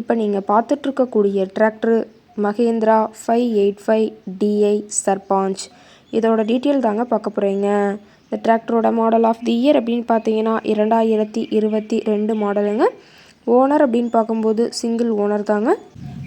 இப்போ நீங்கள் பார்த்துட்ருக்கக்கூடிய tractor Mahindra five eight five DI Sarpanch. இதோட டீட்டெயில் தாங்க பார்க்க போகிறீங்க இந்த டிராக்டரோட மாடல் ஆஃப் தி இயர் அப்படின்னு பார்த்தீங்கன்னா இரண்டாயிரத்தி இருபத்தி ரெண்டு மாடலுங்க ஓனர் அப்படின்னு பார்க்கும்போது சிங்கிள் ஓனர் தாங்க.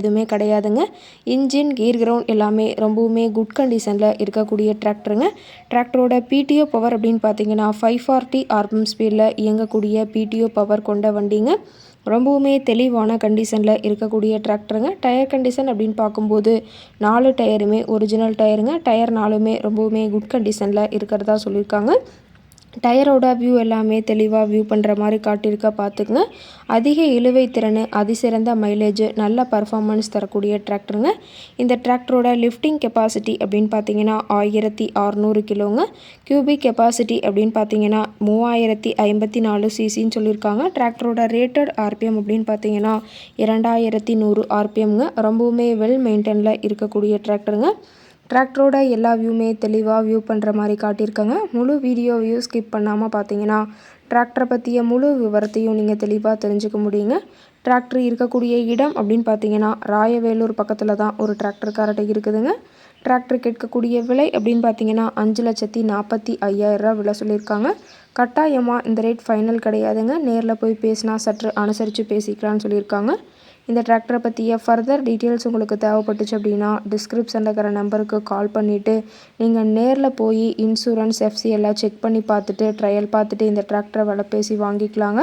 எதுவுமே கிடையாதுங்க. இன்ஜின் கீர் கிரவுண்ட் எல்லாமே ரொம்பவுமே குட் கண்டிஷனில் இருக்கக்கூடிய டிராக்டருங்க டிராக்டரோட பிடிஓ பவர் அப்படின்னு பார்த்தீங்கன்னா ஃபைவ் ஃபார்ட்டி ஆர்பம் ஸ்பீடில் இயங்கக்கூடிய பிடிஓ பவர் கொண்ட வண்டிங்க. ரொம்பவுமே தெளிவான கண்டிஷனில் இருக்கக்கூடிய டிராக்டருங்க டயர் கண்டிஷன் அப்படின்னு பார்க்கும்போது நாலு டயருமே ஒரிஜினல் டயருங்க டயர் நாலுமே ரொம்பவுமே குட் கண்டிஷனில் இருக்கிறதா சொல்லியிருக்காங்க. டயரோட வியூ எல்லாமே தெளிவாக வியூ பண்ணுற மாதிரி காட்டியிருக்க பார்த்துக்குங்க அதிக இழுவை திறன் அதிசிறந்த மைலேஜ் நல்ல பர்ஃபார்மன்ஸ் தரக்கூடிய டிராக்டருங்க இந்த டிராக்டரோட லிஃப்டிங் கெப்பாசிட்டி அப்படின்னு பார்த்தீங்கன்னா ஆயிரத்தி அறநூறு கிலோங்க. கியூபிக் கெப்பாசிட்டி அப்படின்னு பார்த்தீங்கன்னா மூவாயிரத்தி ஐம்பத்தி நாலு சிசின்னு சொல்லியிருக்காங்க. டிராக்டரோட ரேட்டட் ஆர்பிஎம் அப்படின்னு பார்த்தீங்கன்னா இரண்டாயிரத்தி நூறு ஆர்பிஎம்ங்க ரொம்பவுமே வெல் மெயின்டெனில் இருக்கக்கூடிய டிராக்டருங்க டிராக்டரோட எல்லா வியூமே தெளிவாக வியூ பண்ணுற மாதிரி காட்டியிருக்காங்க. முழு வீடியோவையும் ஸ்கிப் பண்ணாமல் பார்த்தீங்கன்னா டிராக்டரை பற்றிய முழு விவரத்தையும் நீங்கள் தெளிவாக தெரிஞ்சுக்க முடியுங்க. டிராக்டர் இருக்கக்கூடிய இடம் அப்படின்னு பார்த்தீங்கன்னா ராயவேலூர் பக்கத்தில் தான் ஒரு டிராக்டர் இருக்குதுங்க. டிராக்டர் கேட்கக்கூடிய விலை அப்படின்னு பார்த்தீங்கன்னா அஞ்சு லட்சத்தி நாற்பத்தி ஐயாயிரரூவா விலை சொல்லியிருக்காங்க. கட்டாயமாக இந்த ரேட் ஃபைனல் கிடையாதுங்க. நேரில் போய் பேசினா சற்று அனுசரித்து பேசிக்கலான்னு சொல்லியிருக்காங்க. இந்த டிராக்டரை பற்றிய ஃபர்தர் டீட்டெயில்ஸ் உங்களுக்கு தேவைப்பட்டுச்சு அப்படின்னா டிஸ்கிரிப்ஷனில் இருக்கிற நம்பருக்கு கால் பண்ணிவிட்டு நீங்கள் நேரில் போய் இன்சூரன்ஸ் எஃப்சி எல்லாம் செக் பண்ணி பார்த்துட்டு ட்ரையல் பார்த்துட்டு இந்த டிராக்டரை விலை பேசி வாங்கிக்கலாங்க.